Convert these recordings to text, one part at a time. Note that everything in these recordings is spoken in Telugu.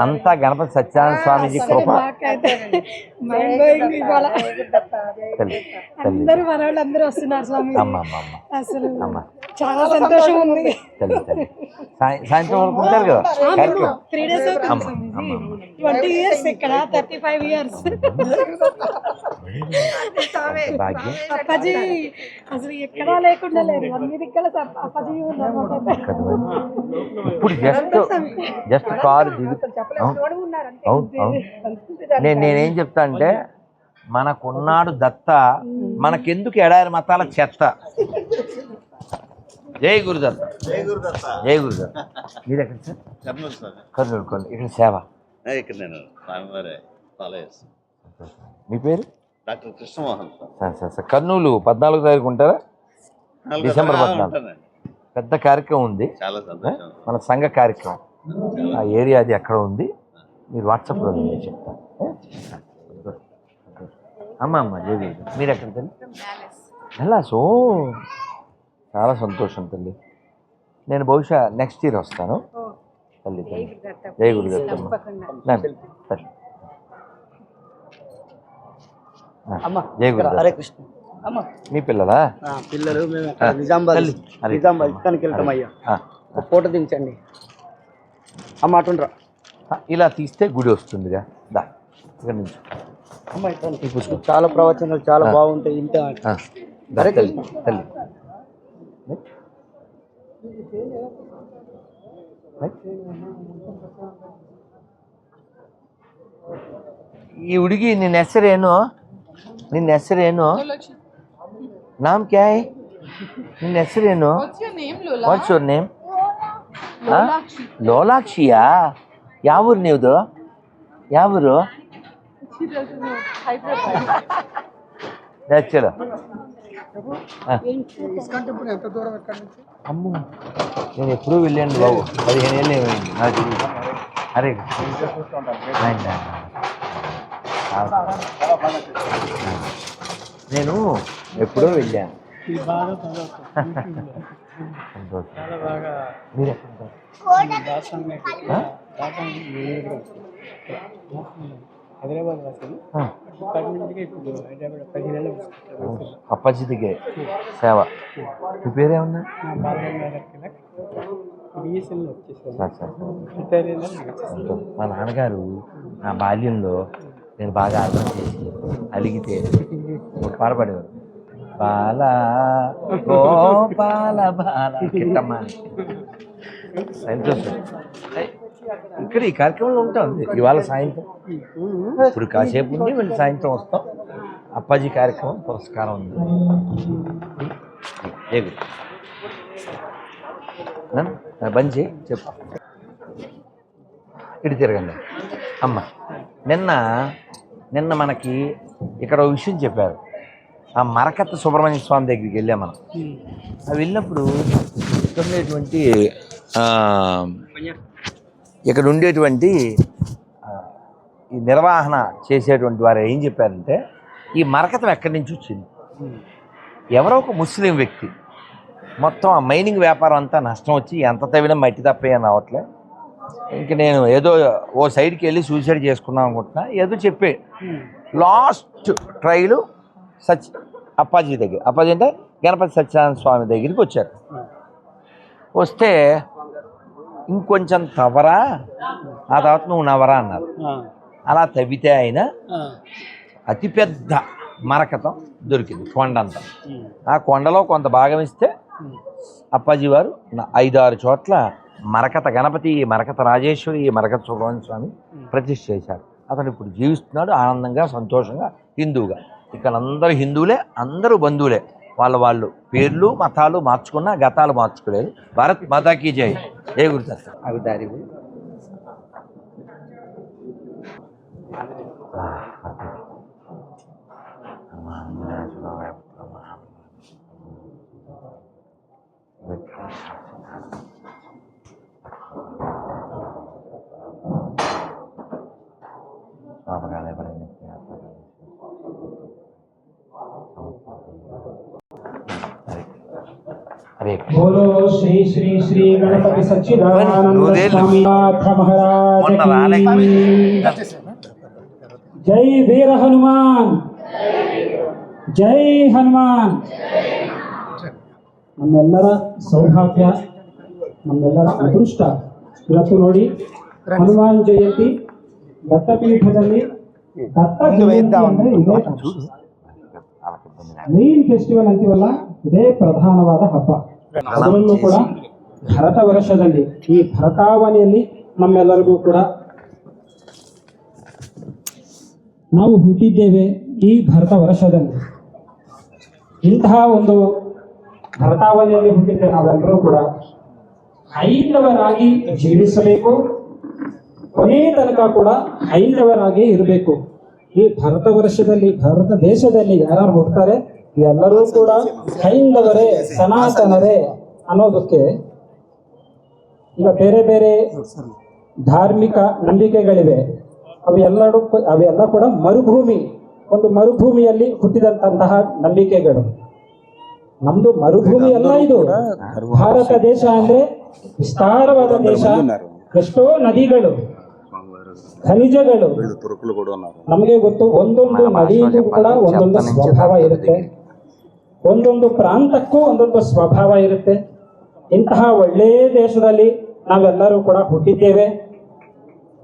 అంతా గణపతి సత్యనారాయణ స్వామీజీ కృప. అందరూ మన వాళ్ళు అందరూ వస్తున్నారు స్వామి అమ్మ అమ్మ అమ్మ. అసలు అమ్మ. చాలా సంతోషం ఉంది. సాయంత్రం వరకు ఉంటారు కదా? కార్యక్రమం? త్రీ డేస్ ట్వంటీ ఇయర్స్ ఇక్కడ థర్టీ ఫైవ్ ఇయర్స్. భాగ్యం. అప్పాజీ. అసలు ఎక్కడా లేకుండా లేదు అన్ని దిక్కల అప్పాజీ ఉన్నారు మాకైతే. కదా. ఇప్పుడు జస్ట్ జస్ట్ కారు నేను నేనేం చెప్తా అంటే మనకున్నాడు దత్త మనకెందుకు ఎడారి మతాల చెత్త? జై గురుదత్త. జై గురుదత్త. జై గురుదత్త. మీరు ఎక్కడ సార్? కర్నూలు సార్. కర్నూలు కర్నూలు. ఇక్కడ సేవ. ఇక్కడ నేను స్వామివారి మీ పేరు? Doctor Krishnamohan sir. Sir sir sir. Kurnool పద్నాలుగు తారీఖు ఉంటారా? డిసెంబర్ పద్నాలుగు. ఉంటానండి. పెద్ద కార్యక్రమం ఉంది. చాలా సంతోషం. మన సంఘ కార్యక్రమం. ఆ ఏరియా అది ఎక్కడ ఉంది. మీరు వాట్సాప్లో నేను చెప్తాను. అమ్మ అమ్మ జేవి మీరు ఎక్కడ తల్లి ఎలా సో చాలా సంతోషం తల్లి. నేను బహుశా నెక్స్ట్ ఇయర్ వస్తాను. తల్లి తల్లి. జై గురుదత్తమ్మ రండి, తల్లి. ఆ, జై గురుదత్త హరే కృష్ణ మీ పిల్లలా ఆ, పిల్లలు మేము అక్కడ నిజామాబాద్ తల్లి. హరే నిజామాబాద్ ఇక్కడికి వెళ్తాం అయ్యా ఆ, ఒక ఫోటో దించండి అమ్మ అటుండ్రా ఆ, ఇలా తీస్తే గుడి వస్తుందిగా దా ఇక్కడ నుంచి అమ్మ ఇటు చాలా ప్రవచనాలు చాలా బాగుంటాయి ఇంత ఆ, దా, హరే తల్లి తల్లి ಈ ಹುಡುಗಿ ನಿನ್ನ ಹೆಸರೇನು ನಿನ್ನ ಹೆಸರೇನು ನಾಮ್ ಕ್ಯಾ ಹೈ ನಿನ್ನ ಹೆಸರೇನು ವಾಟ್ಸ್ ಯುವರ್ ನೇಮ್ ಲೋಲಾಕ್ಷಿಯಾ ಯಾವ ಊರು ನೀವ್ದು ಯಾವ ಊರು చలో అమ్మో నేను ఎప్పుడూ వెళ్ళాను బాబు పదిహేను ఏళ్ళు ఏమైంది నాకు తెలియదు అరే ఆయన. నేను ఎప్పుడో వెళ్ళాను. మీరు? హైదరాబాద్ సేవ. మీ పేరేమన్నా. మా నాన్నగారు నా బాల్యంలో నేను బాగా అర్థం చేసి అలిగితే ఒక పాట పాడేవారు. బాల గోపాల బాల కిట్టమ్మ. సంతోషం. ఇక్కడ ఈ కార్యక్రమంలో ఉంటాం ఇవాళ సాయంత్రం. ఇప్పుడు కాసేపు ఉండి మళ్ళీ సాయంత్రం వస్తాం. అప్పాజీ కార్యక్రమం పురస్కారం ఉంది. ఏ గురు. బంద్ చేయి చెప్పు. ఇటు తిరగండి. అమ్మ. నిన్న నిన్న మనకి ఇక్కడ ఒక విషయం చెప్పారు. ఆ మరకత్త సుబ్రహ్మణ్య స్వామి దగ్గరికి వెళ్ళాం మనం. ఆ వెళ్ళినప్పుడు ఇక్కడ ఉండేటువంటి ఇక్కడ ఉండేటువంటి ఈ నిర్వహణ చేసేటువంటి వారు ఏం చెప్పారంటే ఈ మరకతం ఎక్కడి నుంచి వచ్చింది? ఎవరో ఒక ముస్లిం వ్యక్తి మొత్తం ఆ మైనింగ్ వ్యాపారం అంతా నష్టం వచ్చి ఎంత తవ్వినా మట్టి తప్పే అని రావట్లే. ఇంక నేను ఏదో ఓ సైడ్కి వెళ్ళి సూసైడ్ చేసుకుందాం అనుకుంటున్నా. ఏదో చెప్పే. లాస్ట్ ట్రైలు సచ్ అప్పాజీ దగ్గర. అప్పాజీ అంటే గణపతి సత్యనారాయణ స్వామి దగ్గరికి వచ్చారు. వస్తే ఇంకొంచెం తవరా ఆ తర్వాత నువ్వు నవరా అన్నారు. అలా తవ్వితే ఆయన అతిపెద్ద మరకతం దొరికింది కొండంతా. ఆ కొండలో కొంత భాగం ఇస్తే అప్పాజీ వారు ఐదారు చోట్ల మరకత గణపతి మరకత రాజేశ్వరి మరకత సుబ్రహ్మణ్య స్వామి ప్రతిష్ఠ చేశారు. అతను ఇప్పుడు జీవిస్తున్నాడు ఆనందంగా సంతోషంగా హిందువుగా. ఇక్కడ అందరూ హిందువులే అందరూ బంధువులే. వాళ్ళ వాళ్ళు పేర్లు మతాలు మార్చుకున్నా గతాలు మార్చుకోలేదు. భారత్ మాతాకి జై. జై గురుదత్త అవి దారి హరే జై వీర హనుమాన్ జై హనుమాన్ ನಮ್ಮೆಲ್ಲರ ಸೌಭಾಗ್ಯ ನಮ್ಮೆಲ್ಲರ ಅದೃಷ್ಟ ಇವತ್ತು ನೋಡಿ ಹನುಮಾನ್ ಜಯಂತಿ ದತ್ತಪೀಠದಲ್ಲಿ ದತ್ತ ಮೇನ್ ಫೆಸ್ಟಿವಲ್ ಅಂತೀವಲ್ಲ ಇದೇ ಪ್ರಧಾನವಾದ ಹಬ್ಬ ಅದರಲ್ಲೂ ಕೂಡ ಭರತ ವರ್ಷದಲ್ಲಿ ಈ ಭರತಾವಣಿಯಲ್ಲಿ ನಮ್ಮೆಲ್ಲರಿಗೂ ಕೂಡ ನಾವು ಹುಟ್ಟಿದ್ದೇವೆ ಈ ಭರತ ವರ್ಷದಲ್ಲಿ ಇಂತಹ ಒಂದು ಭರತಾವಣಿಯಲ್ಲಿ ಹುಟ್ಟಿದ್ದೆ ನಾವೆಲ್ಲರೂ ಕೂಡ ಹೈಂದವರಾಗಿ ಜೀವಿಸಬೇಕು. ಕೊನೆ ತನಕ ಕೂಡ ಹೈಂದವರಾಗಿ ಇರಬೇಕು. ಈ ಭರತ ವರ್ಷದಲ್ಲಿ ಭಾರತ ದೇಶದಲ್ಲಿ ಯಾರು ಹುಡ್ತಾರೆ ಎಲ್ಲರೂ ಕೂಡ ಹೈಂದವರೇ ಸನಾತನರೇ ಅನ್ನೋದಕ್ಕೆ ಈಗ ಬೇರೆ ಬೇರೆ ಧಾರ್ಮಿಕ ನಂಬಿಕೆಗಳಿವೆ. ಅವೆಲ್ಲರೂ ಅವೆಲ್ಲ ಕೂಡ ಮರುಭೂಮಿ ಒಂದು ಮರುಭೂಮಿಯಲ್ಲಿ ಹುಟ್ಟಿದಂತಹ ನಂಬಿಕೆಗಳು. ನಮ್ದು ಮರುಭೂಮಿ ಅಲ್ಲ ಇದು. ಭಾರತ ದೇಶ ಅಂದ್ರೆ ವಿಸ್ತಾರವಾದ ದೇಶ. ಎಷ್ಟೋ ನದಿಗಳು ಖನಿಜಗಳು. ನಮಗೆ ಗೊತ್ತು ಒಂದೊಂದು ನದಿಗೂ ಕೂಡ ಒಂದೊಂದು ಸ್ವಭಾವ ಇರುತ್ತೆ. ಒಂದೊಂದು ಪ್ರಾಂತಕ್ಕೂ ಒಂದೊಂದು ಸ್ವಭಾವ ಇರುತ್ತೆ. ಇಂತಹ ಒಳ್ಳೆಯ ದೇಶದಲ್ಲಿ ನಾವೆಲ್ಲರೂ ಕೂಡ ಹುಟ್ಟಿದ್ದೇವೆ.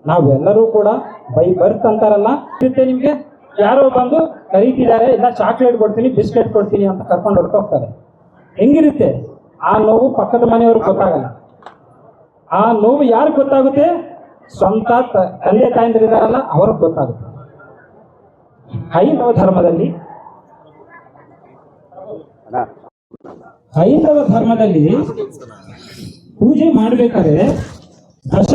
ನಾವೆಲ್ಲರೂ ಕೂಡ ಬೈ ಬರ್ತ್ ಅಂತಾರಲ್ಲ? ನಿಮಗೆ? ಯಾರೋ ಬಂದು ಕರೀತಿದ್ದಾರೆ, ಇಲ್ಲ ಚಾಕ್ಲೇಟ್ ಕೊಡ್ತೀನಿ, ಬಿಸ್ಕೆಟ್ ಕೊಡ್ತೀನಿ ಅಂತ ಕರ್ಕೊಂಡು ಹೊರಟೋಗ್ತಾರೆ ಹೆಂಗಿರುತ್ತೆ? ಆ ನೋವು ಪಕ್ಕದ ಮನೆಯವ್ರಿಗೆ ಗೊತ್ತಾಗಲ್ಲ. ಆ ನೋವು ಯಾರಿಗೆ ಗೊತ್ತಾಗುತ್ತೆ? ಸ್ವಂತ ತಂದೆ ತಾಯಂದಿರಿದಾರಲ್ಲ ಅವ್ರಿಗೆ ಗೊತ್ತಾಗುತ್ತೆ. ಹೈನವ ಧರ್ಮದಲ್ಲಿ ಹೈಂದವ ಧರ್ಮದಲ್ಲಿ ಪೂಜೆ ಮಾಡಬೇಕಾದ್ರೆ ದಶ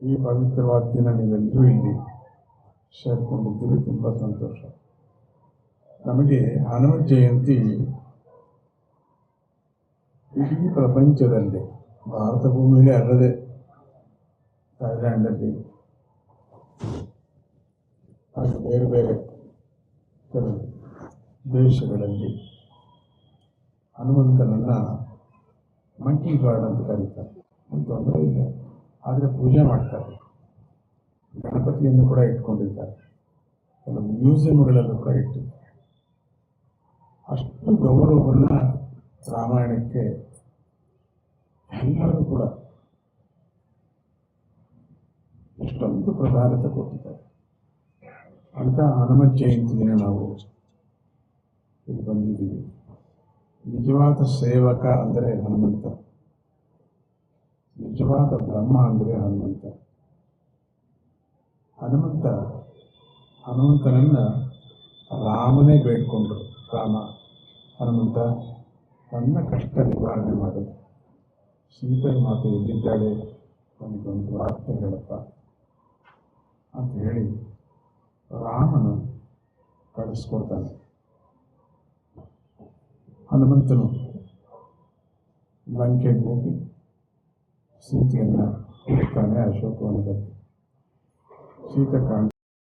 ಈ ಪವಿತ್ರವಾದ ದಿನ ನೀವೆಲ್ಲರೂ ಇಲ್ಲಿ ಸೇರ್ಕೊಂಡಿದ್ದೀರಿ ತುಂಬ ಸಂತೋಷ ನಮಗೆ ಹನುಮ ಜಯಂತಿ ಇಡೀ ಪ್ರಪಂಚದಲ್ಲಿ ಭಾರತ ಭೂಮಿಯಲ್ಲಿ ಅಲ್ಲದೆ ಥೈಲ್ಯಾಂಡಲ್ಲಿ ಹಾಗೆ ಬೇರೆ ಬೇರೆ ಕೆಲವು ದೇಶಗಳಲ್ಲಿ ಹನುಮಂತನನ್ನು ಮಂಕಿ ಗಾಡ್ ಅಂತ ಕರೀತಾರೆ ಏನು ತೊಂದರೆ ಇಲ್ಲ ಆದರೆ ಪೂಜೆ ಮಾಡ್ತಾರೆ. ಗಣಪತಿಯನ್ನು ಕೂಡ ಇಟ್ಕೊಂಡಿದ್ದಾರೆ. ಕೆಲವು ಮ್ಯೂಸಿಯಂಗಳಲ್ಲೂ ಕೂಡ ಇಟ್ಟಿದ್ದಾರೆ. ಅಷ್ಟು ಗೌರವವನ್ನು ರಾಮಾಯಣಕ್ಕೆ ಎಲ್ಲರೂ ಕೂಡ ಎಷ್ಟೊಂದು ಪ್ರಧಾನತೆ ಕೊಟ್ಟಿದ್ದಾರೆ. ಅಂತ ಹನುಮ ಜಯಂತಿಯನ್ನು ನಾವು ಇಲ್ಲಿ ಬಂದಿದ್ದೀವಿ. ನಿಜವಾದ ಸೇವಕ ಅಂದರೆ ಹನುಮಂತ. ನಿಜವಾದ ಬ್ರಹ್ಮ ಅಂದರೆ ಹನುಮಂತ. ಹನುಮಂತ ಹನುಮಂತನನ್ನ ರಾಮನೇ ಬೇಡ್ಕೊಂಡ್ರು, ರಾಮ. ಹನುಮಂತ ನನ್ನ ಕಷ್ಟ ನಿವಾರಣೆ ಮಾಡು ಸೀತೆ ಮಾತು ಎಲ್ಲಿದ್ದಾಳೆ? ನನಗೊಂದು ವಾರ್ತೆ ಹೇಳಪ್ಪ ಅಂತ ಹೇಳಿ ರಾಮನು ಕಳಿಸ್ಕೊಡ್ತಾನೆ. ಹನುಮಂತನು ಲಂಕೆಗೆ ಹೋಗಿ ಸೀತೆಯನ್ನು ತಾನೇ ಅಶೋಕವನದಲ್ಲಿ ಶೀತಕಾಂತ